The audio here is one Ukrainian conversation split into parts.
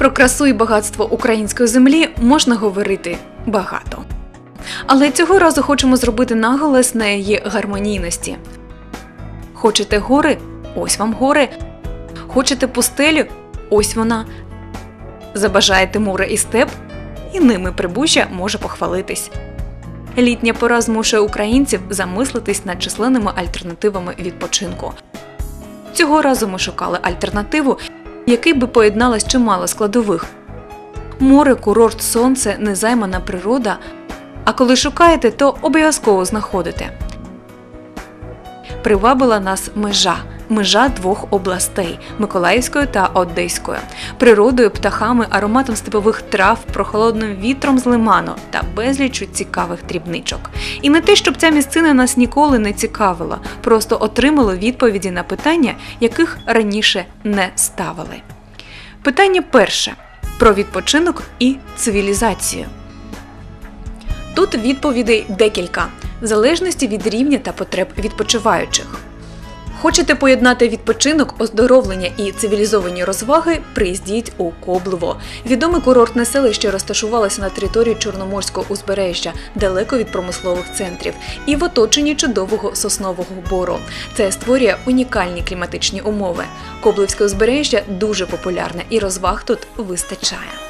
Про красу і багатство української землі можна говорити багато. Але цього разу хочемо зробити наголос на її гармонійності. Хочете гори? Ось вам гори. Хочете пустелю? Ось вона. Забажаєте море і степ? І ними прибужжя може похвалитись. Літня пора змушує українців замислитись над численними альтернативами відпочинку. Цього разу ми шукали альтернативу, який би поєдналась чимало складових. Море, курорт, сонце, незаймана природа. А коли шукаєте, то обов'язково знаходите. Привабила нас межа. Межа двох областей Миколаївської та Одеської, природою, птахами, ароматом степових трав, прохолодним вітром з лиману та безліччю цікавих дрібничок. І не те, щоб ця місцина нас ніколи не цікавила, просто отримали відповіді на питання, яких раніше не ставили. Питання перше про відпочинок і цивілізацію. Тут відповідей декілька, в залежності від рівня та потреб відпочиваючих. Хочете поєднати відпочинок, оздоровлення і цивілізовані розваги? Приїздіть у Коблево. Відоме курортне селище розташувалося на території Чорноморського узбережжя, далеко від промислових центрів, і в оточенні чудового соснового бору. Це створює унікальні кліматичні умови. Коблевське узбережжя дуже популярне і розваг тут вистачає.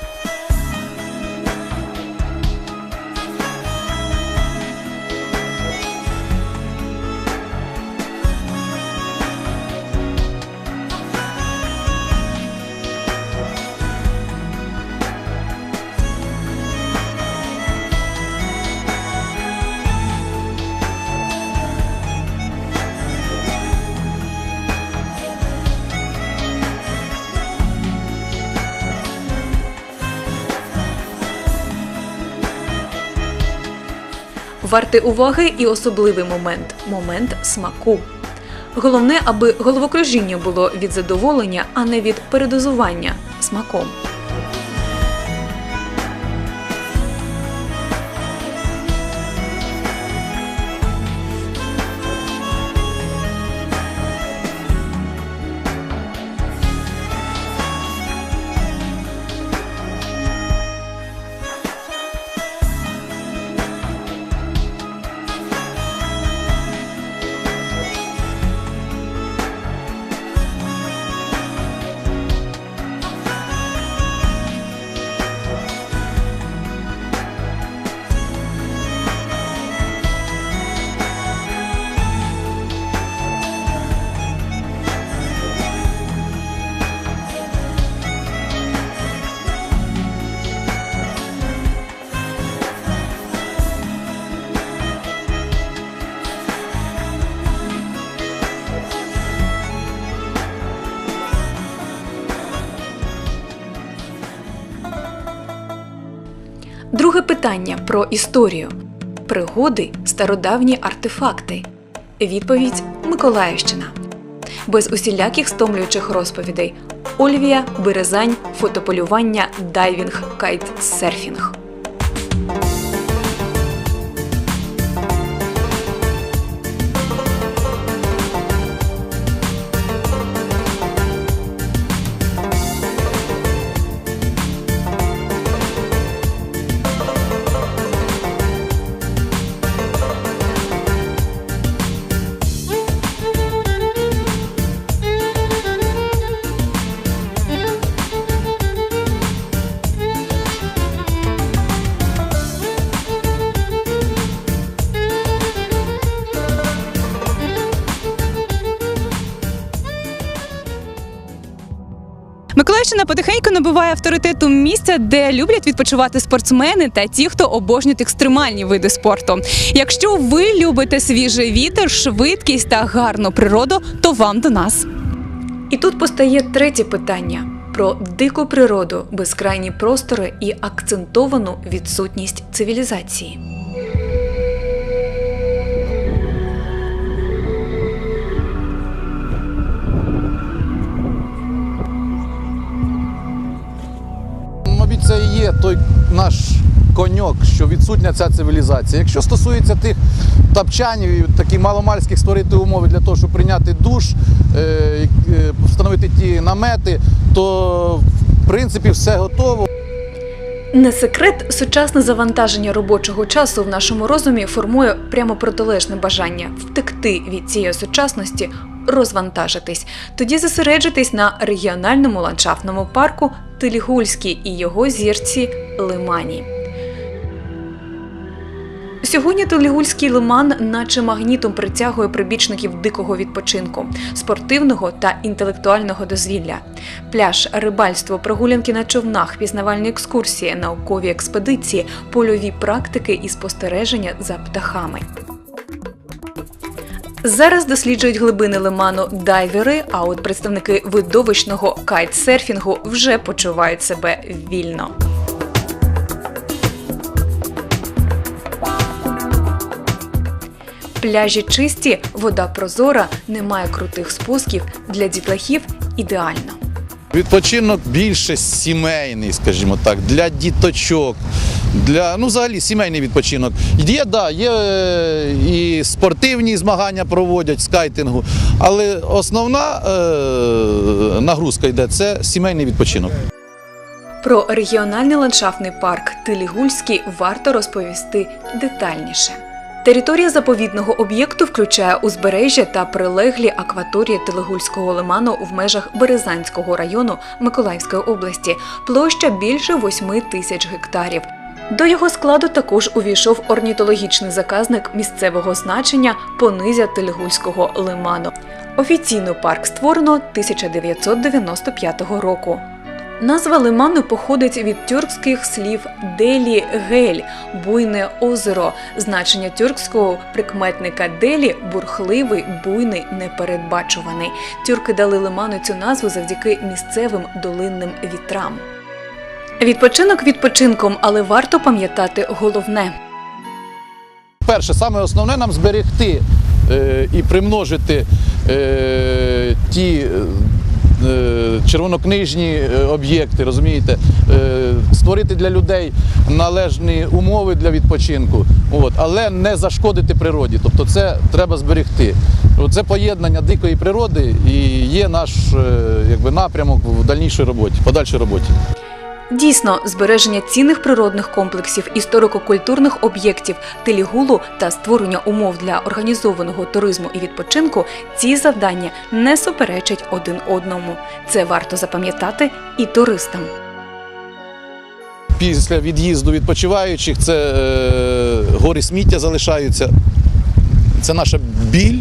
Вартий уваги і особливий момент момент смаку. Головне, аби головокружіння було від задоволення, а не від передозування смаком. Питання про історію. Пригоди, стародавні артефакти. Відповідь Миколаївщина. Без усіляких стомлюючих розповідей. Ольвія, Березань, фотополювання, дайвінг, кайтсерфінг. Миколаївщина потихеньку набуває авторитету місця, де люблять відпочивати спортсмени та ті, хто обожнюють екстремальні види спорту. Якщо ви любите свіжий вітер, швидкість та гарну природу, то вам до нас. І тут постає третє питання про дику природу, безкрайні простори і акцентовану відсутність цивілізації. Той наш коньок, що відсутня ця цивілізація. Якщо стосується тих тапчанів і такі маломальських створити умови для того, щоб прийняти душ, е, е, встановити ті намети, то в принципі, все готово. Не секрет, сучасне завантаження робочого часу в нашому розумі формує прямо протилежне бажання втекти від цієї сучасності, розвантажитись. Тоді зосереджитись на регіональному ландшафтному парку Тилігульській і його зірці Лимані. Сьогодні Телігульський лиман, наче магнітом, притягує прибічників дикого відпочинку, спортивного та інтелектуального дозвілля. Пляж, рибальство, прогулянки на човнах, пізнавальні екскурсії, наукові експедиції, польові практики і спостереження за птахами. Зараз досліджують глибини лиману дайвери, а от представники видовищного кайтсерфінгу вже почувають себе вільно. Пляжі чисті, вода прозора, немає крутих спусків. Для дітлахів ідеально. Відпочинок більше сімейний, скажімо так, для діточок, для ну взагалі сімейний відпочинок. Є, да, є е, і спортивні змагання проводять скайтингу, але основна е, нагрузка йде це сімейний відпочинок. Про регіональний ландшафтний парк Тилігульський варто розповісти детальніше. Територія заповідного об'єкту включає узбережжя та прилеглі акваторії Телегульського лиману в межах Березанського району Миколаївської області, площа більше 8 тисяч гектарів. До його складу також увійшов орнітологічний заказник місцевого значення Понизя Телегульського лиману. Офіційно парк створено 1995 року. Назва лиману походить від тюркських слів делі гель буйне озеро. Значення тюркського прикметника делі бурхливий, буйний, непередбачуваний. Тюрки дали лиману цю назву завдяки місцевим долинним вітрам. Відпочинок відпочинком, але варто пам'ятати головне. Перше, саме основне нам зберегти е, і примножити е, ті е, червонокнижні е, об'єкти, розумієте, е, створити для людей належні умови для відпочинку, от, але не зашкодити природі. Тобто це треба зберегти. Це поєднання дикої природи і є наш е, якби, напрямок в дальнішій роботі, подальшій роботі. Дійсно, збереження цінних природних комплексів, історико-культурних об'єктів, телігулу та створення умов для організованого туризму і відпочинку ці завдання не суперечать один одному. Це варто запам'ятати і туристам. Після від'їзду відпочиваючих це е, гори сміття залишаються. Це наша біль,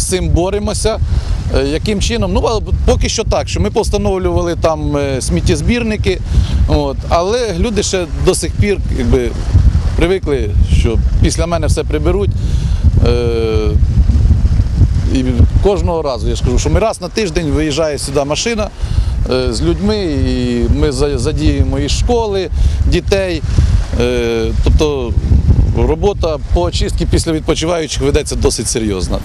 з цим боремося. Е, яким чином? Ну, поки що так, що ми постановлювали там е, сміттєзбірники, от, але люди ще до сих пір якби, привикли, що після мене все приберуть. Е, і кожного разу я ж кажу, що ми раз на тиждень виїжджає сюди машина з людьми, і ми задіємо і школи, дітей. Тобто робота по очистці після відпочиваючих ведеться досить серйозна.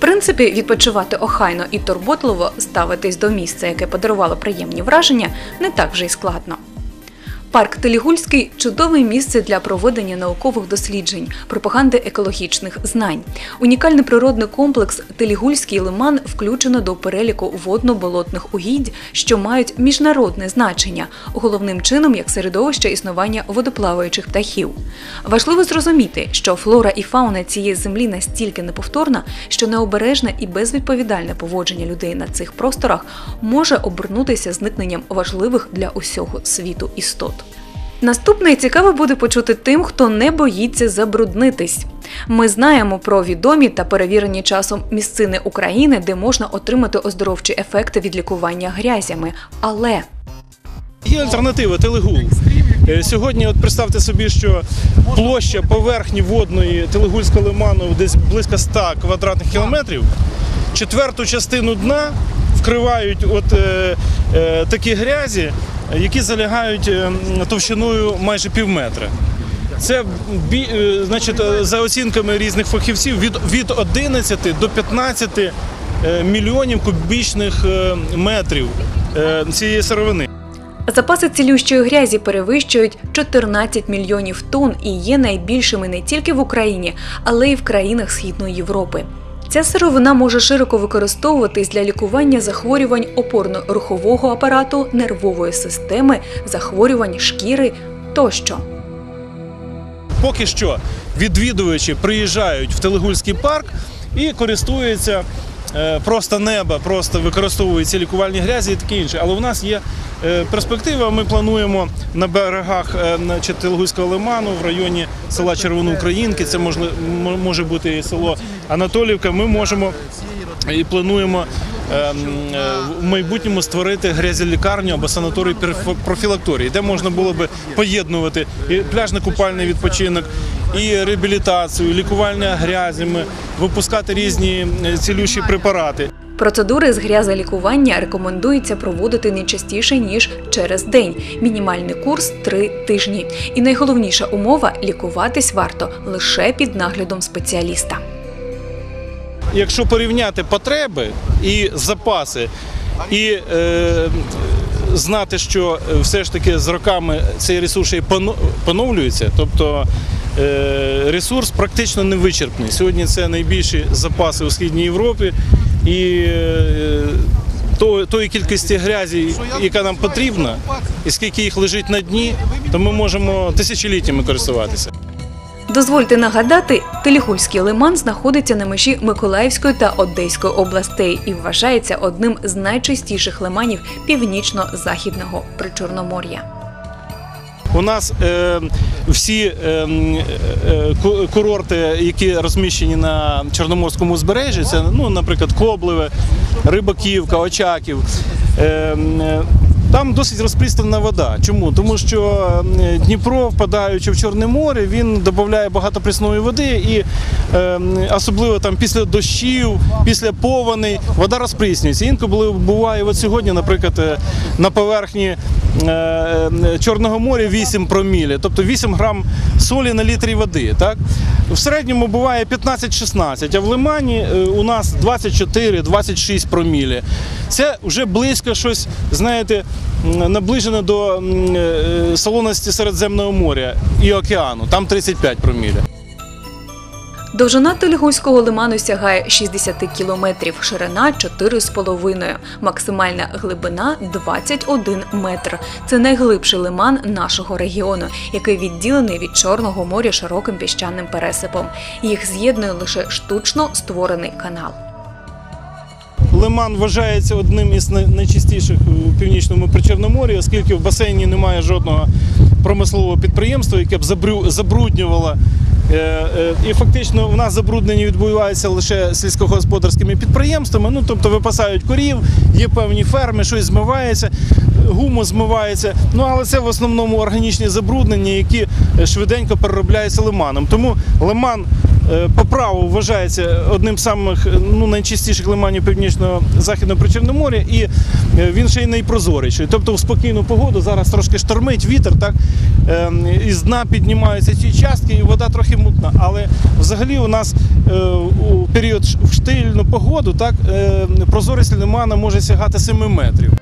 Принципі, відпочивати охайно і турботливо ставитись до місця, яке подарувало приємні враження, не так вже й складно. Парк Телігульський чудове місце для проведення наукових досліджень, пропаганди екологічних знань. Унікальний природний комплекс Телігульський лиман включено до переліку водно-болотних угідь, що мають міжнародне значення, головним чином як середовище існування водоплаваючих птахів. Важливо зрозуміти, що флора і фауна цієї землі настільки неповторна, що необережне і безвідповідальне поводження людей на цих просторах може обернутися зникненням важливих для усього світу істот. Наступне цікаво буде почути тим, хто не боїться забруднитись. Ми знаємо про відомі та перевірені часом місцини України, де можна отримати оздоровчі ефекти від лікування грязями. Але Є альтернатива телегул. Е, Сьогодні, от представте собі, що площа поверхні водної Телегульського лиману десь близько 100 квадратних кілометрів. Четверту частину дна вкривають от е, е, такі грязі, які залягають е, товщиною майже пів метра. Це бі, е, значить, е, за оцінками різних фахівців від, від 11 до 15 е, мільйонів кубічних метрів цієї сировини. запаси цілющої грязі перевищують 14 мільйонів тонн і є найбільшими не тільки в Україні, але й в країнах Східної Європи. Ця сировина може широко використовуватись для лікування захворювань опорно-рухового апарату, нервової системи, захворювань шкіри тощо. Поки що відвідувачі приїжджають в Телегульський парк і користуються просто неба, просто використовують ці лікувальні грязі і таке інше. Але у нас є е, перспектива. Ми плануємо на берегах е, лиману в районі села Червоноукраїнки. Це може бути і село Анатолівка. Ми можемо і плануємо е, в майбутньому створити грязелікарню або санаторій профілакторії, де можна було би поєднувати і пляжно-купальний відпочинок, і реабілітацію, і лікування грязями, випускати різні е, цілющі препарати. Процедури з грязелікування рекомендується проводити не частіше ніж через день. Мінімальний курс 3 тижні. І найголовніша умова лікуватись варто лише під наглядом спеціаліста. Якщо порівняти потреби і запаси, і е, знати, що е, все ж таки з роками цей ресурс поновлюється, тобто ресурс практично не вичерпний. Сьогодні це найбільші запаси у Східній Європі і е, тої кількості грязі, яка нам потрібна, і скільки їх лежить на дні, то ми можемо тисячоліттями користуватися. Дозвольте нагадати, Телігульський лиман знаходиться на межі Миколаївської та Одеської областей і вважається одним з найчистіших лиманів північно-західного причорномор'я. У нас е, всі е, е, курорти, які розміщені на Чорноморському узбережжі, це, ну, наприклад, Коблеве, Рибаківка, Очаків. Е, е, там досить розпрістана вода. Чому? Тому що е, Дніпро, впадаючи в Чорне море, він додає багато прісної води, і е, особливо там після дощів, після повеней, вода розпріснюється. Інколи буває, от сьогодні, наприклад, е, на поверхні е, Чорного моря 8 промілі, тобто 8 грам солі на літрі води. Так? В середньому буває 15-16, а в лимані е, у нас 24-26 промілі. Це вже близько щось, знаєте, наближене до е, солоності Середземного моря і океану. Там 35 промілі. Довжина Телігульського лиману сягає 60 кілометрів, ширина 4,5, максимальна глибина 21 метр. Це найглибший лиман нашого регіону, який відділений від Чорного моря широким піщаним пересипом. Їх з'єднує лише штучно створений канал. Лиман вважається одним із най- найчистіших у північному причорномор'ї, оскільки в басейні немає жодного промислового підприємства, яке б забруднювало. Е, е, І фактично в нас забруднення відбувається лише сільськогосподарськими підприємствами. Ну тобто випасають корів, є певні ферми, щось змивається, гумо змивається. Ну але це в основному органічні забруднення, які швиденько переробляються лиманом. Тому лиман по праву вважається одним з самих е, ну, найчистіших лиманів північного західного причорномор'я, і е, він ще й найпрозоріший. Тобто в спокійну погоду зараз трошки штормить вітер, так е, із дна піднімаються ці частки, і вода трохи мутна. Але взагалі у нас е, у період в штильну погоду так е, прозорість лимана може сягати 7 метрів.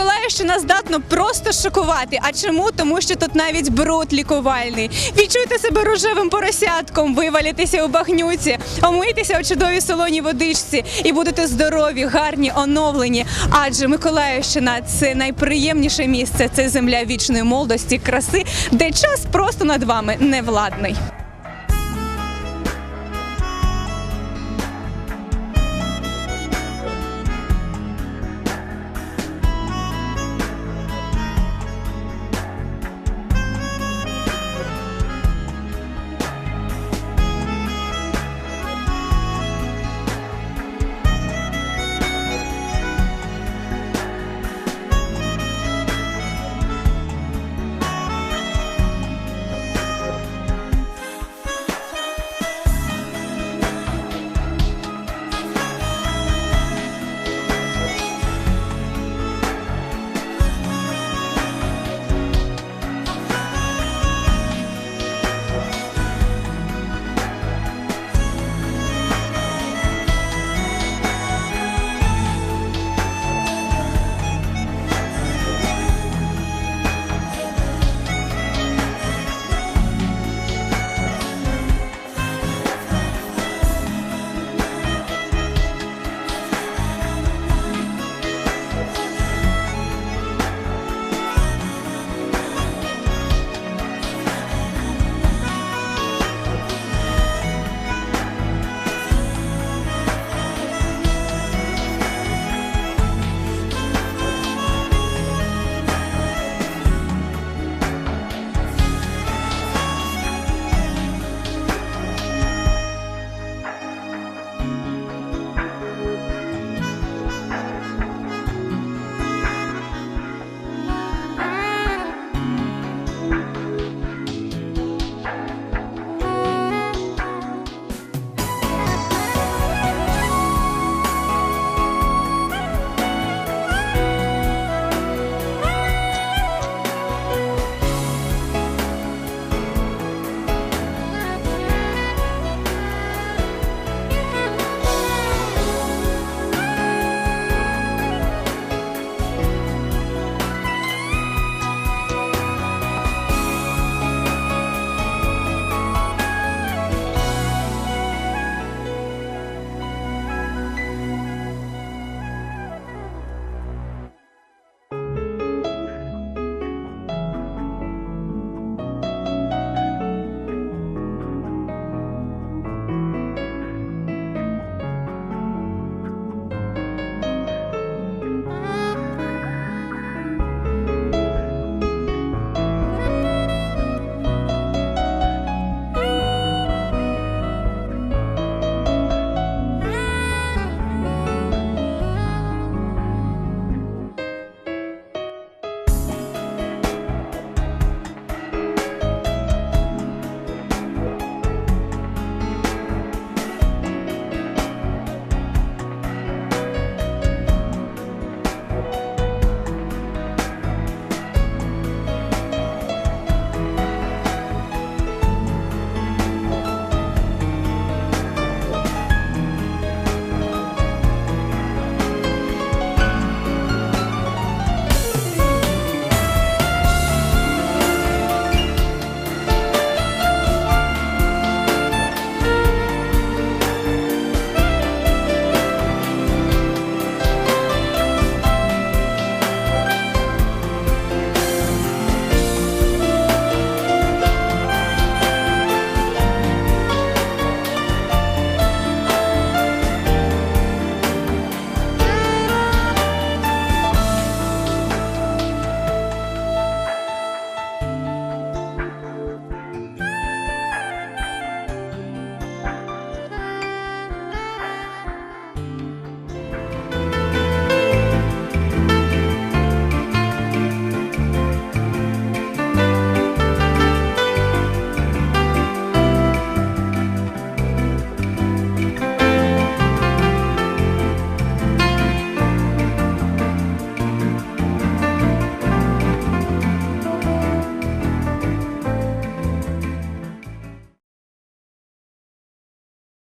Миколаївщина здатна просто шокувати. А чому? Тому що тут навіть бруд лікувальний. Відчуйте себе рожевим поросятком, вивалітеся у багнюці, омийтеся у чудовій солоній водичці і будете здорові, гарні, оновлені. Адже Миколаївщина це найприємніше місце, це земля вічної молодості, краси, де час просто над вами невладний.